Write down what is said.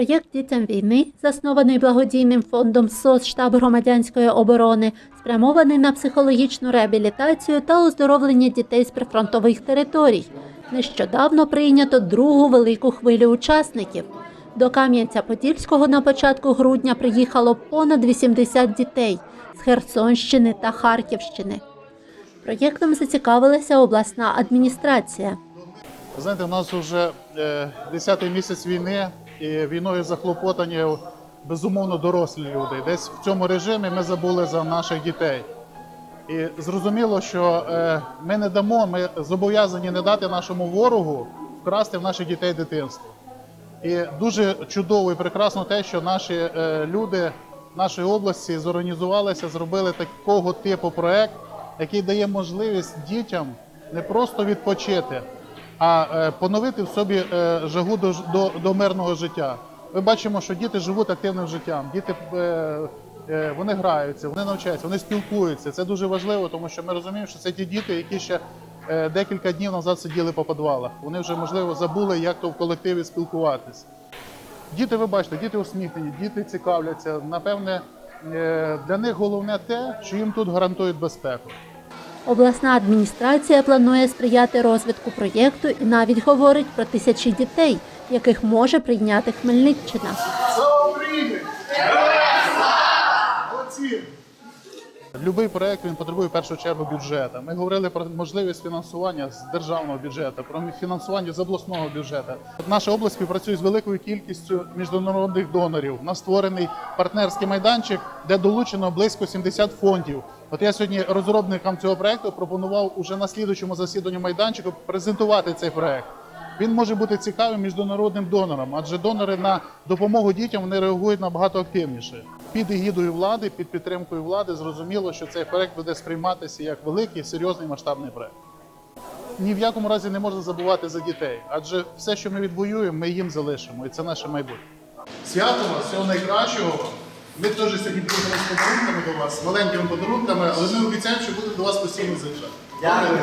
Проєкт Дітям війни, заснований благодійним фондом СОС штаб громадянської оборони, спрямований на психологічну реабілітацію та оздоровлення дітей з прифронтових територій. Нещодавно прийнято другу велику хвилю учасників. До Кам'янця-Подільського на початку грудня приїхало понад 80 дітей з Херсонщини та Харківщини. Проєктом зацікавилася обласна адміністрація. Знаєте, у нас вже е, 10-й місяць війни, і війною захлопотані безумовно дорослі люди. Десь в цьому режимі ми забули за наших дітей. І зрозуміло, що е, ми не дамо, ми зобов'язані не дати нашому ворогу вкрасти в наших дітей дитинство. І дуже чудово і прекрасно те, що наші е, люди нашої області зорганізувалися, зробили такого типу проект, який дає можливість дітям не просто відпочити, а е, поновити в собі е, жагу до, до, до мирного життя. Ми бачимо, що діти живуть активним життям. Діти е, вони граються, вони навчаються, вони спілкуються. Це дуже важливо, тому що ми розуміємо, що це ті діти, які ще декілька днів назад сиділи по підвалах. Вони вже можливо забули, як то в колективі спілкуватись. Діти, ви бачите, діти усміхнені, діти цікавляться. Напевне, для них головне те, що їм тут гарантують безпеку. Обласна адміністрація планує сприяти розвитку проєкту і навіть говорить про тисячі дітей, яких може прийняти Хмельниччина. Любий проект він потребує в першу чергу бюджету. Ми говорили про можливість фінансування з державного бюджету, про фінансування з обласного бюджету. Наша область співпрацює з великою кількістю міжнародних донорів. У нас створений партнерський майданчик, де долучено близько 70 фондів. От я сьогодні розробникам цього проекту пропонував уже на слідучому засіданні майданчику презентувати цей проект. Він може бути цікавим міжнародним донорам, адже донори на допомогу дітям вони реагують набагато активніше. Під егідою влади, під підтримкою влади, зрозуміло, що цей проект буде сприйматися як великий, серйозний масштабний проект. Ні в якому разі не можна забувати за дітей, адже все, що ми відвоюємо, ми їм залишимо, і це наше майбутнє. Свято вас, всього найкращого. Ми теж сьогодні приїхали з подарунками до вас, маленькими подарунками, але ми обіцяємо, що будемо до вас постійно заїжджати. Дякую.